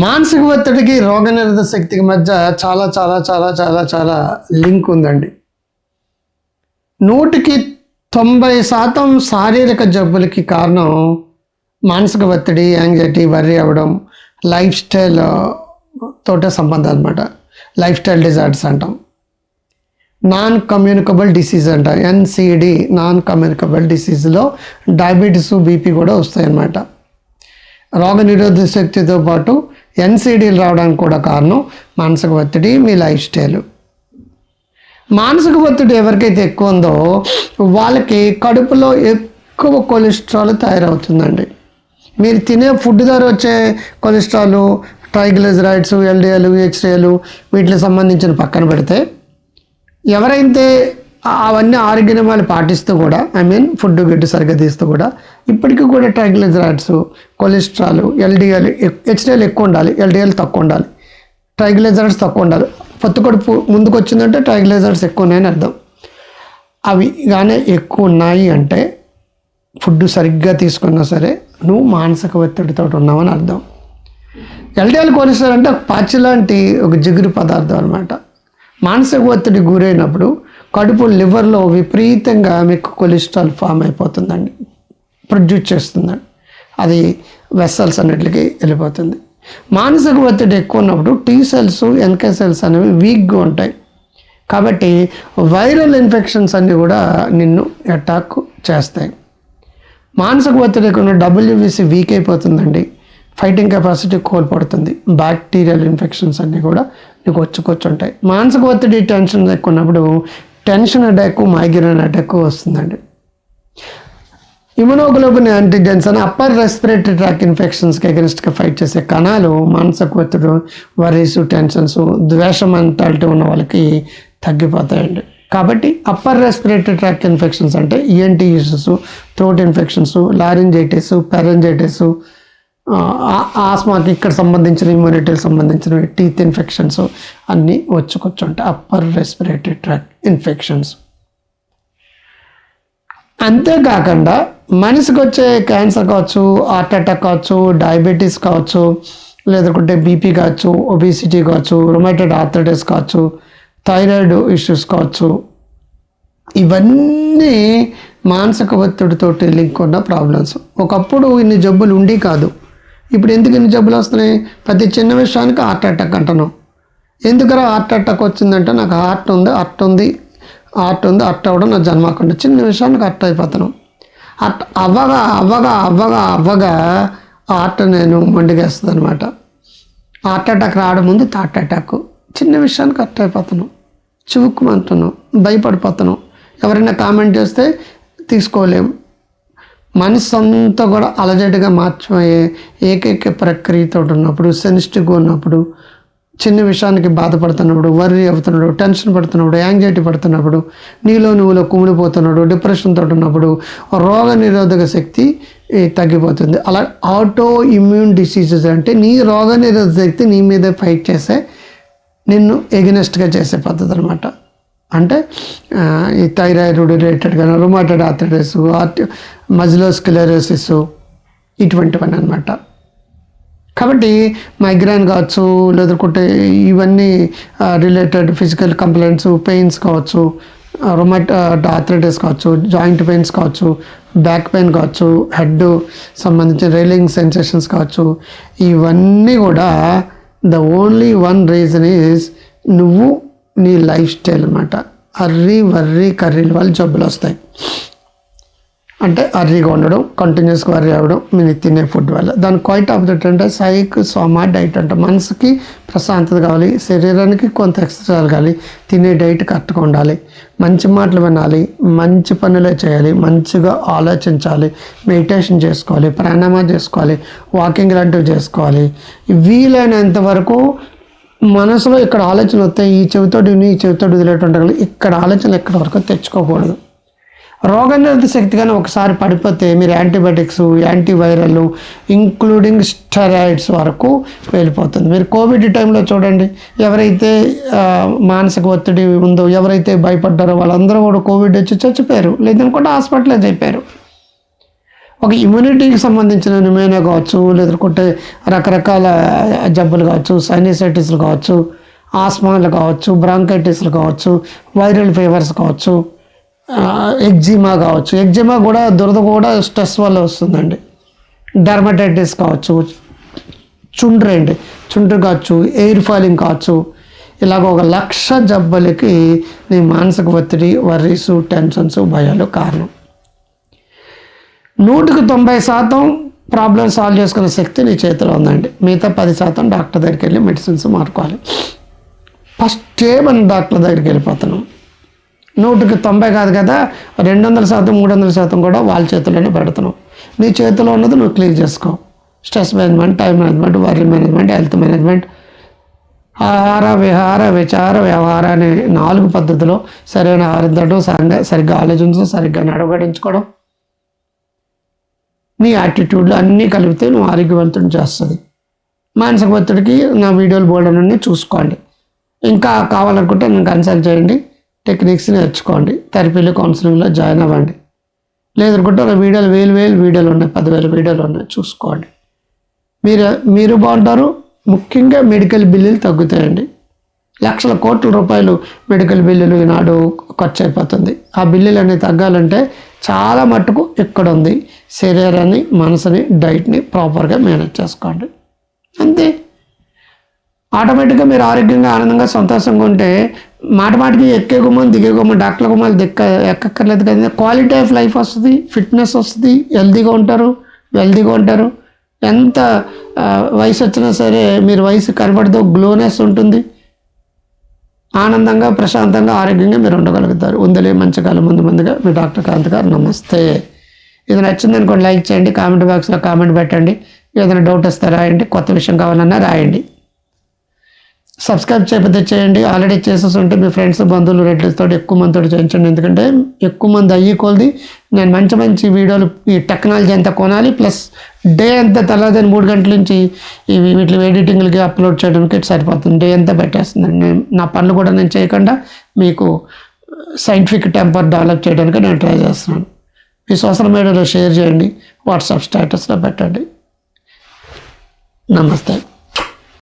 మానసిక ఒత్తిడికి రోగనిరోధక శక్తికి మధ్య చాలా చాలా చాలా చాలా చాలా లింక్ ఉందండి. నూటికి తొంభై శాతం శారీరక జబ్బులకి కారణం మానసిక ఒత్తిడి యాంగ్జైటీ వర్రీ అవ్వడం లైఫ్ స్టైల్ తోటే సంబంధం అనమాట లైఫ్ స్టైల్ డిజార్డర్స్ అంటాం. నాన్ కమ్యూనికబుల్ డిసీజ్ అంట. ఎన్సిడి నాన్ కమ్యూనికబుల్ డిసీజ్లో డయాబెటీస్ బీపీ కూడా వస్తాయన్నమాట. రోగ నిరోధక శక్తితో పాటు ఎన్సిడీలు రావడానికి కూడా కారణం మానసిక ఒత్తిడి మీ లైఫ్ స్టైల్. మానసిక ఒత్తిడి ఎవరికైతే ఎక్కువ ఉందో వాళ్ళకి కడుపులో ఎక్కువ కొలెస్ట్రాల్ తయారవుతుందండి. మీరు తినే ఫుడ్ ద్వారా వచ్చే కొలెస్ట్రాల్ ట్రైగ్లిజరైడ్స్ ఎల్డిఎల్ హెచ్డిఎల్ వీటికి సంబంధించిన పక్కన పెడితే ఎవరైతే అవన్నీ ఆరోగ్య నియమాలు పాటిస్తూ కూడా ఐ మీన్ ఫుడ్ గిడ్డు సరిగ్గా తీస్తూ కూడా ఇప్పటికీ కూడా ట్రైగ్లిజరైడ్స్ కొలెస్ట్రాల్ ఎల్డిఎల్ హెచ్డిఎల్ ఎక్కువ ఉండాలి ఎల్డిఎల్ తక్కువ ఉండాలి. ట్రైగ్లిజరైడ్స్ తక్కువ ఉండాలి. పొత్తు కడుపు ముందుకు వచ్చిందంటే ట్రైగ్లిజరైడ్స్ ఎక్కువ ఉన్నాయని అర్థం. అవి కానీ ఎక్కువ ఉన్నాయి అంటే ఫుడ్ సరిగ్గా తీసుకున్నా సరే నువ్వు మానసిక ఒత్తిడితో ఉన్నావని అర్థం. ఎల్డిఎల్ కొలెస్ట్రాల్ అంటే పాచి లాంటి ఒక జిగురు పదార్థం అనమాట మానసిక ఒత్తిడి గురైనప్పుడు కడుపు లివర్లో విపరీతంగా మీకు కొలెస్ట్రాల్ ఫామ్ అయిపోతుందండి. ప్రొడ్యూస్ చేస్తుందండి. అది వెస్సల్స్ అన్నిటికి వెళ్ళిపోతుంది. మానసిక ఒత్తిడి ఎక్కువ ఉన్నప్పుడు టీ సెల్స్ ఎన్కే సెల్స్ అనేవి వీక్గా ఉంటాయి. కాబట్టి వైరల్ ఇన్ఫెక్షన్స్ అన్నీ కూడా నిన్ను అటాక్ చేస్తాయి. మానసిక ఒత్తిడి ఎక్కువ డబ్ల్యూబీసీ వీక్ అయిపోతుందండి. ఫైటింగ్ కెపాసిటీ కోల్పడుతుంది బ్యాక్టీరియల్ ఇన్ఫెక్షన్స్ అన్నీ కూడా నీకు వచ్చుకొచ్చుంటాయి మానసిక ఒత్తిడి టెన్షన్ ఎక్కువ ఉన్నప్పుడు టెన్షన్ అటాక్ మైగ్రేన్ అటాక్ వస్తుందండి. ఇమ్యునోగ్లోబిన్ యాంటీజెన్స్ అని అప్పర్ రెస్పిరేటరీ ట్రాక్ ఇన్ఫెక్షన్స్కి అగెన్స్ట్గా ఫైట్ చేసే కణాలు మానసిక ఒత్తిడి వరీస్ టెన్షన్స్ ద్వేష మెంటాలిటీ ఉన్న వాళ్ళకి తగ్గిపోతాయండి. కాబట్టి అప్పర్ రెస్పిరేటరీ ట్రాక్ ఇన్ఫెక్షన్స్ అంటే ENT issues throat infections laryngitis pharyngitis ఆస్మాకి ఇక్కడ సంబంధించిన ఇమ్యూనిటీకి సంబంధించిన టీత్ ఇన్ఫెక్షన్స్ అన్నీ వచ్చుకొచ్చుంటాయి. అప్పర్ రెస్పిరేటరీ ట్రాక్ ఇన్ఫెక్షన్స్ అంతేకాకుండా మనిషికి వచ్చే క్యాన్సర్ కావచ్చు హార్ట్ అటాక్ కావచ్చు డయాబెటీస్ కావచ్చు లేదంటే బీపీ కావచ్చు ఒబిసిటీ కావచ్చు రొమాటెడ్ ఆర్థరైటిస్ కావచ్చు థైరాయిడ్ ఇష్యూస్ కావచ్చు. ఇవన్నీ మానసిక ఒత్తిడితోటి లింక్ ఉన్న ప్రాబ్లమ్స్ ఒకప్పుడు ఇన్ని జబ్బులు ఉండి కాదు. ఇప్పుడు ఎందుకు ఇన్ని జబ్బులు వస్తున్నాయి? ప్రతి చిన్న విషయానికి హార్ట్ అటాక్ అంటున్నాం. ఎందుకరా హార్ట్ అటాక్ వచ్చిందంటే నాకు హార్ట్ ఉంది హార్ట్ ఉంది హార్ట్ ఉంది అట్ట అవ్వడం నా జన్మకుండా చిన్న విషయానికి హార్ట్ అయిపోతున్నాం. అట్ అవ్వగా అవ్వగా అవ్వగా అవ్వగా హార్ట్ నేను మండిగేస్తుంది అనమాట హార్ట్ అటాక్ రావడం ముందు హార్ట్ అటాక్. చిన్న విషయానికి హార్ట్ అయిపోతున్నాం. చివుక్కుమంటున్నాం భయపడిపోతున్నాం. ఎవరైనా కామెంట్ చేస్తే తీసుకోలేము మనసు అంతా కూడా అలజడిగా మార్చిపోయే ఏకైక ప్రక్రియతో ఉన్నప్పుడు సెన్సిటివ్గా ఉన్నప్పుడు చిన్న విషయానికి బాధపడుతున్నప్పుడు వర్రీ అవుతున్నాడు టెన్షన్ పడుతున్నప్పుడు యాంగ్జైటీ పడుతున్నప్పుడు నీలో నువ్వులో కుమిడిపోతున్నాడు డిప్రెషన్తో ఉన్నప్పుడు రోగ నిరోధక శక్తి తగ్గిపోతుంది. అలా ఆటో ఇమ్యూన్ డిసీజెస్ అంటే నీ రోగ నిరోధక శక్తి నీ మీద ఫైట్ చేసే నిన్ను ఎగనెస్ట్గా చేసే పద్ధతి అనమాట అంటే ఈ థైరాయిడ్ రిలేటెడ్గా రుమాటెడ్ ఆర్థరైటిస్ ఆర్టి మజిలోస్కిలరోసిస్ ఇటువంటివన్నీ అనమాట కాబట్టి మైగ్రైన్ కావచ్చు లేదంటే ఇవన్నీ రిలేటెడ్ ఫిజికల్ కంప్లైంట్స్ పెయిన్స్ కావచ్చు రొమాట్ ఆర్థరైటిస్ కావచ్చు జాయింట్ పెయిన్స్ కావచ్చు బ్యాక్ పెయిన్ కావచ్చు హెడ్ సంబంధించిన రైలింగ్ సెన్సేషన్స్ కావచ్చు ఇవన్నీ కూడా the only one reason is నువ్వు నీ లైఫ్ స్టైల్ అనమాట అర్రీ వర్రీ కర్రీల వల్ల జబ్బులు వస్తాయి. అంటే అర్రీగా ఉండడం కంటిన్యూస్గా వర్రీ అవ్వడం మీరు తినే ఫుడ్ వల్ల. దాని క్వైట్ ఆపోజిట్ అంటే సైక్ సోమా డైట్ అంటే మనసుకి ప్రశాంతత కావాలి శరీరానికి కొంత ఎక్సర్సైజ్ కావాలి తినే డైట్ కరెక్ట్గా ఉండాలి మంచి మాటలు వినాలి మంచి పనులే చేయాలి మంచిగా ఆలోచించాలి మెడిటేషన్ చేసుకోవాలి ప్రాణాయామం చేసుకోవాలి వాకింగ్ లాంటివి చేసుకోవాలి. వీలైనంత వరకు మనసులో ఇక్కడ ఆలోచన వస్తాయి ఈ చెవితోటి విని ఈ చెవితోటి వదిలేటువంటి ఇక్కడ ఆలోచన ఎక్కడ వరకు తెచ్చుకోకూడదు. రోగనిరోధ శక్తి కానీ ఒకసారి పడిపోతే మీరు యాంటీబయాటిక్స్ యాంటీవైరల్ ఇంక్లూడింగ్ స్టెరాయిడ్స్ వరకు వెళ్ళిపోతుంది. మీరు కోవిడ్ టైంలో చూడండి ఎవరైతే మానసిక ఒత్తిడి ఉందో ఎవరైతే భయపడ్డారో వాళ్ళందరూ కూడా కోవిడ్ వచ్చి చచ్చిపోయారు. లేదనుకుంటే హాస్పిటల్లో చెప్పారు ఒక ఇమ్యూనిటీకి సంబంధించిన నిమేనా కావచ్చు లేదంటే రకరకాల జబ్బులు కావచ్చు సైనిసైటిస్లు కావచ్చు ఆస్మాలు కావచ్చు బ్రాంకైటిస్లు కావచ్చు వైరల్ ఫీవర్స్ కావచ్చు ఎగ్జిమా కావచ్చు. ఎగ్జిమా కూడా దురద కూడా స్ట్రెస్ వల్ల వస్తుందండి. డర్మటైటిస్ కావచ్చు చుండ్రు అండి. చుండ్రు కావచ్చు ఎయిర్ ఫాలింగ్ కావచ్చు ఇలాగ ఒక లక్ష జబ్బులకి నీ మానసిక ఒత్తిడి వర్రీసు టెన్షన్స్ భయాలు కారణం. నూటికి తొంభై శాతం ప్రాబ్లం సాల్వ్ చేసుకునే శక్తి నీ చేతిలో ఉందండి. మిగతా పది శాతం డాక్టర్ దగ్గరికి వెళ్ళి మెడిసిన్స్ మార్చుకోవాలి. ఫస్ట్ మనం డాక్టర్ దగ్గరికి వెళ్ళిపోతున్నాం. నూటికి తొంభై కాదు కదా రెండు వందల శాతం మూడు వందల శాతం కూడా వాళ్ళ చేతిలోనే పెడుతున్నాం. నీ చేతిలో ఉన్నది నువ్వు క్లియర్ చేసుకో. Stress management time management world management health management. ఆహార విహార విచార వ్యవహార అనే నాలుగు పద్ధతిలో సరైన ఆహారం తినడం సరిగ్గా సరిగ్గా ఆలోచించడం సరిగ్గా నడవడించుకోవడం నీ యాటిట్యూడ్లు అన్నీ కలిపితే నువ్వు ఆరోగ్యవంతుడు చేస్తుంది మానసిక ఒత్తిడికి నా వీడియోలు బోర్డు చూసుకోండి. ఇంకా కావాలనుకుంటే నన్ను కన్సల్ట్ చేయండి. టెక్నిక్స్ నేర్చుకోండి. థెరపీలో కౌన్సిలింగ్లో జాయిన్ అవ్వండి. లేదనుకుంటే నా వీడియోలు వేలు వేలు వీడియోలు ఉన్నాయి. పదివేల వీడియోలు ఉన్నాయి. చూసుకోండి. మీరు మీరు బాగుంటారు. ముఖ్యంగా మెడికల్ బిల్లులు తగ్గుతాయండి. లక్షల కోట్ల రూపాయలు మెడికల్ బిల్లులు ఈనాడు ఖర్చు అయిపోతుంది. ఆ బిల్లులు అనేవి తగ్గాలంటే చాలా మట్టుకు ఇక్కడ ఉంది శరీరాన్ని మనసుని డైట్ని ప్రాపర్గా మేనేజ్ చేసుకోండి. అంతే. ఆటోమేటిక్గా మీరు ఆరోగ్యంగా ఆనందంగా సంతోషంగా ఉంటే మాట మాటికి ఎక్కే గుమ్మం దిగే గుమ్మం డాక్టర్ గుమ్మాలు దిక్క ఎక్కక్కర్లేదు కదా క్వాలిటీ ఆఫ్ లైఫ్ వస్తుంది ఫిట్నెస్ వస్తుంది హెల్తీగా ఉంటారు వెల్తీగా ఉంటారు. ఎంత వయసు వచ్చినా సరే మీరు వయసు కనబడదు గ్లోనెస్ ఉంటుంది. ఆనందంగా ప్రశాంతంగా ఆరోగ్యంగా మీరు ఉండగలుగుతారు. ఉందలే మంచి కాలం ముందు ముందుగా. మీ డాక్టర్ కాంత్ గారు నమస్తే. ఇది నచ్చింది అనుకోండి లైక్ చేయండి కామెంట్ బాక్స్లో కామెంట్ పెట్టండి. ఏదైనా డౌట్ వస్తే రాయండి. కొత్త విషయం కావాలన్నా రాయండి. సబ్స్క్రైబ్ చేయకపోతే చేయండి. ఆల్రెడీ చేసేసి ఉంటే మీ ఫ్రెండ్స్ బంధువులు రిలేటివ్స్తో ఎక్కువ మందితో చేయించండి. ఎందుకంటే ఎక్కువ మంది అయ్యి కొలది నేను మంచి మంచి వీడియోలు ఈ టెక్నాలజీ అంతా కొనాలి. ప్లస్ డే అంతా తెల్లదని మూడు గంటల నుంచి ఇవి వీటి ఎడిటింగ్లకి అప్లోడ్ చేయడానికి సరిపోతుంది. డే అంతా పెట్టేస్తుందండి నేను నా పనులు కూడా నేను చేయకుండా మీకు సైంటిఫిక్ టెంపర్ డెవలప్ చేయడానికి నేను ట్రై చేస్తున్నాను. మీ సోషల్ మీడియాలో షేర్ చేయండి. వాట్సాప్ స్టేటస్లో పెట్టండి. నమస్తే.